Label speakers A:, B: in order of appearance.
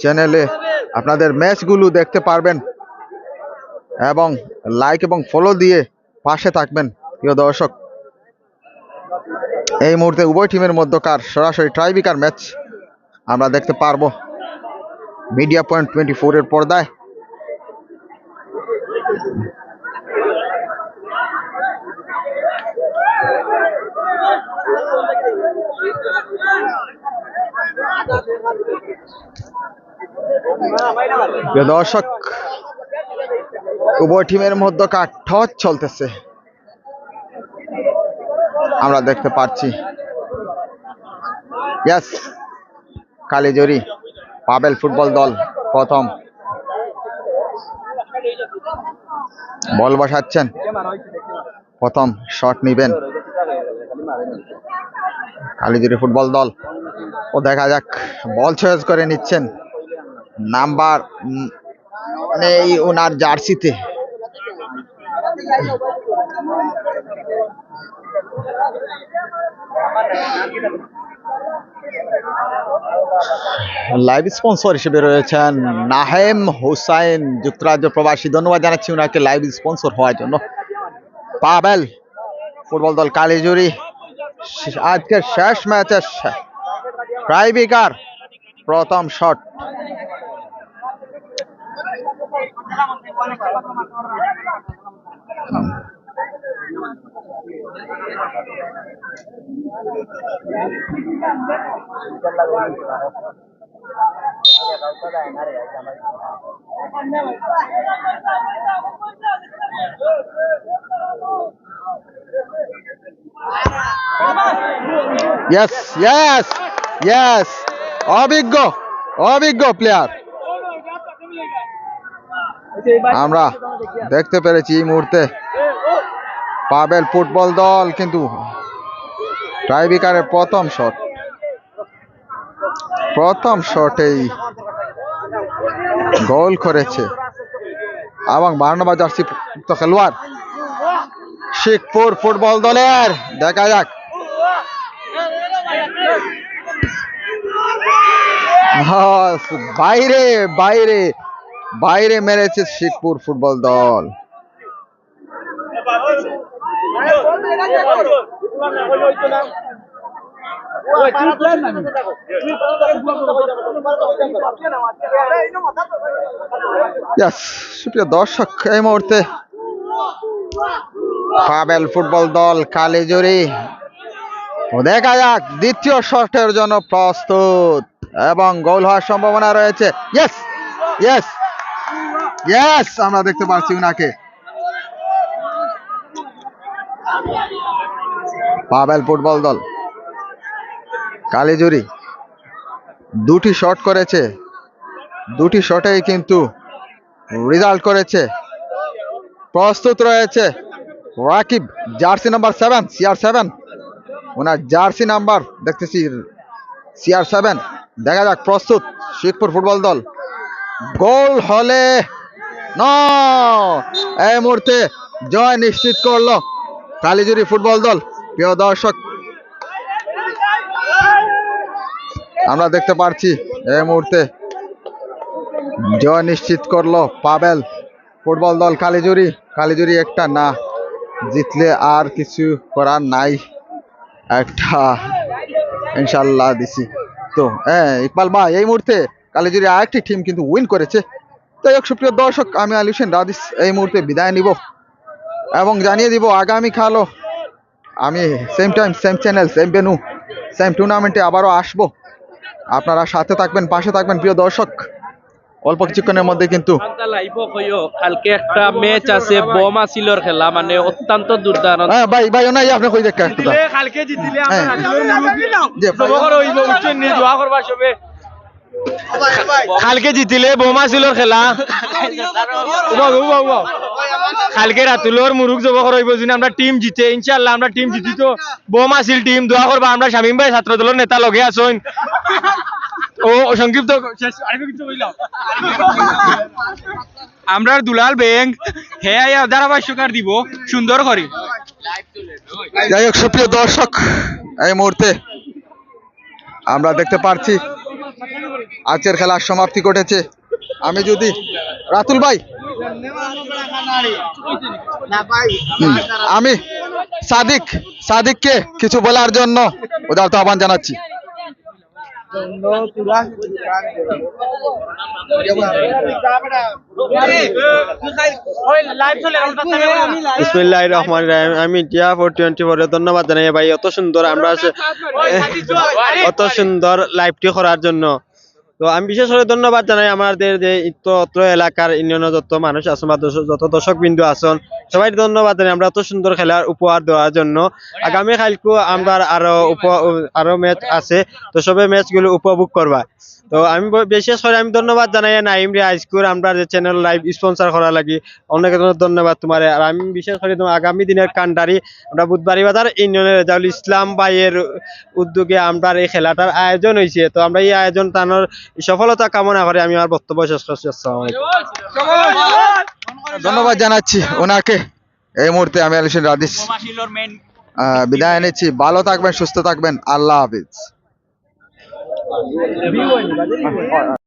A: চ্যানেলে আপনাদের ম্যাচগুলো দেখতে পারবেন এবং লাইক এবং ফলো দিয়ে পাশে থাকবেন, প্রিয় দর্শক। এই মুহূর্তে উভয় টিমের মধ্যকার সরাসরি ট্রাইবিকার ম্যাচ আমরা দেখতে পারব। মিডিয়া পয়েন্ট টোয়েন্টি ফোরের পর্দায়। দর্শক, উভয় টিমের মধ্যকার টস চলতেছে। আমরা দেখতে পাচ্ছি। ইয়াস কালীজুরি পাবেল ফুটবল দল, প্রথম। বল বসাচ্ছেন। প্রথম শট নিবেন। কালীজুরি ফুটবল দল। ও দেখা যাক, বল চয়েস করে নিচ্ছেন। নাম্বার উম, নেই ওনার জার্সিতে। লাইভ স্পন্সর হিসেবে রয়েছেন নাহেম হুসাইন যুক্তরাজ্য প্রবাসী। ধন্যবাদ জানাচ্ছি ওনাকে লাইভ স্পন্সর হওয়ার জন্য। পাবেল ফুটবল দল কালীজুরি আজকের শেষ ম্যাচের ট্রাইবিকার প্রথম শট ইয়েস ইয়েস ইয়েস অভিজ্ঞ অভিজ্ঞ প্লেয়ার আমরা দেখতে পেরেছি এই মুহূর্তে। পাবেল ফুটবল দল কিন্তু ট্রাইবিকারের প্রথম শট। প্রথম শটেই গোল করেছে। এবং বারো নম্বর জার্সি খেলোয়াড়। শিখপুর ফুটবল দলের দেখা যাক। বাইরে বাইরে। বাইরে মেরেছে শিখপুর ফুটবল দল। দর্শক, এই মুহূর্তে পাবেল ফুটবল দল কালীজুরি দেখা যাক, দ্বিতীয় শটের জন্য প্রস্তুত এবং গোল হওয়ার সম্ভাবনা রয়েছে। ইয়েস ইয়েস ইয়েস আমরা দেখতে পাচ্ছি উনাকে। পাবেল ফুটবল দল। কালিজুরি দুটি শট করেছে। দুটি শটেই কিন্তু রেজাল্ট করেছে। প্রস্তুত রয়েছে Rakib, jersey number seven CR seven ওনার জার্সি নাম্বার, দেখতেছি সিআর সেভেন দেখা যাক, প্রস্তুত শিখপুর ফুটবল দল। গোল হলে ন এই মুহূর্তে জয় নিশ্চিত করল কালীজুরি ফুটবল দল। প্রিয় দর্শক, আমরা দেখতে পারছি এই মুহূর্তে জয় নিশ্চিত করল পাবেল ফুটবল দল কালীজুরি কালীজুরি একটা না, জিতলে আর কিছু করার নাই। একটা ইনশাল্লাহ দিছি। তো হ্যাঁ ইকবাল ভাই, এই মুহূর্তে কালীজুরি আরেকটি টিম কিন্তু উইন করেছে। তাই হোক সুপ্রিয় দর্শক আমি আলী হোসেন রাদিস এই মুহূর্তে বিদায় নিব এবং জানিয়ে দিব আগামী খালো আমি same time same channel same venue same টুর্নামেন্টে আবারও আসব আপনারা সাথে থাকবেন পাশে থাকবেন প্রিয় দর্শক অল্প কিছুক্ষণের মধ্যে কিন্তু
B: ঠান্ডা লাইভ কইও কালকে একটা ম্যাচ আছে বোমা সিলর খেলা মানে অত্যন্ত দুর্দান্ত
A: হ্যাঁ ভাই ভাই ওনাই আপনি কই দেখা
B: কালকে জিতিলে
A: হ্যাঁ। জি, ভাই।
B: জবকর হইব বুঝছেন নি দোয়া করবা সবে কালকে জিতিলে বোমা সিলর খেলা। কালকে রাতুলোর মুরুক জবকর হইব যদি আমরা টিম জিতে। ইনশাআল্লাহ আমরা টিম জিতি তো বোমা সিল টিম দোয়া করবা আমরা শামিম ভাই ছাত্র দলের নেতা লগে আছেন। ও সংক্ষিপ্ত আমরা দুলাল ব্যাংক হে আয়া ধারাভাষ্যকার দিব। সুন্দর করে
A: যাই হোক সুপ্রিয় দর্শক এই মুহূর্তে আমরা দেখতে পাচ্ছি আজকের খেলার সমাপ্তি ঘটেছে। আমি যদি রাতুল ভাই। আমি সাদিক, সাদিককে কিছু বলার জন্য উদারত আহ্বান জানাচ্ছি।
C: আমি ইন্ডিয়া ফোর টোয়েন্টি ফোরে ধন্যবাদ জানাই ভাই। অত সুন্দর আমরা অত সুন্দর লাইভটি করার জন্য। তো আমি বিশেষ করে ধন্যবাদ জানাই আমাদের যে ইত্য অত্র এলাকার ইউনিয়নের যত মানুষ আছেন বা যত দর্শক বিন্দু আছেন সবাই ধন্যবাদ আমরা এত সুন্দর খেলার উপহার দেওয়ার জন্য। আগামী কালকে আমরা আরও আরও ম্যাচ আছে। তো সবে ম্যাচগুলো উপভোগ করবা। তো আমি বিশেষ করে আমি ধন্যবাদ জানাই নাইম রে হাইস্কুল আমরা যে চ্যানেল লাইভ স্পন্সর করা লাগি অনেক ধন্যবাদ তোমার। আর আমি বিশেষ করে তোমার আগামী দিনের কান্ডারি, আমরা বুধবারি বাজার ইউনিয়নের রেজাউল ইসলাম ভাইয়ের উদ্যোগে আমরা এই খেলাটার আয়োজন হয়েছে তো আমরা এই আয়োজন টানোর সফলতা কামনা করে। আমি আমার বক্তব্য শেষ করছি। আসসালামু আলাইকুম।
A: ধন্যবাদ জানাচ্ছি ওনাকে। এই মুহূর্তে আমি আলিশন রাদিস। বিদায় নিচ্ছি। ভালো থাকবেন, সুস্থ থাকবেন। আল্লাহ হাফিজ।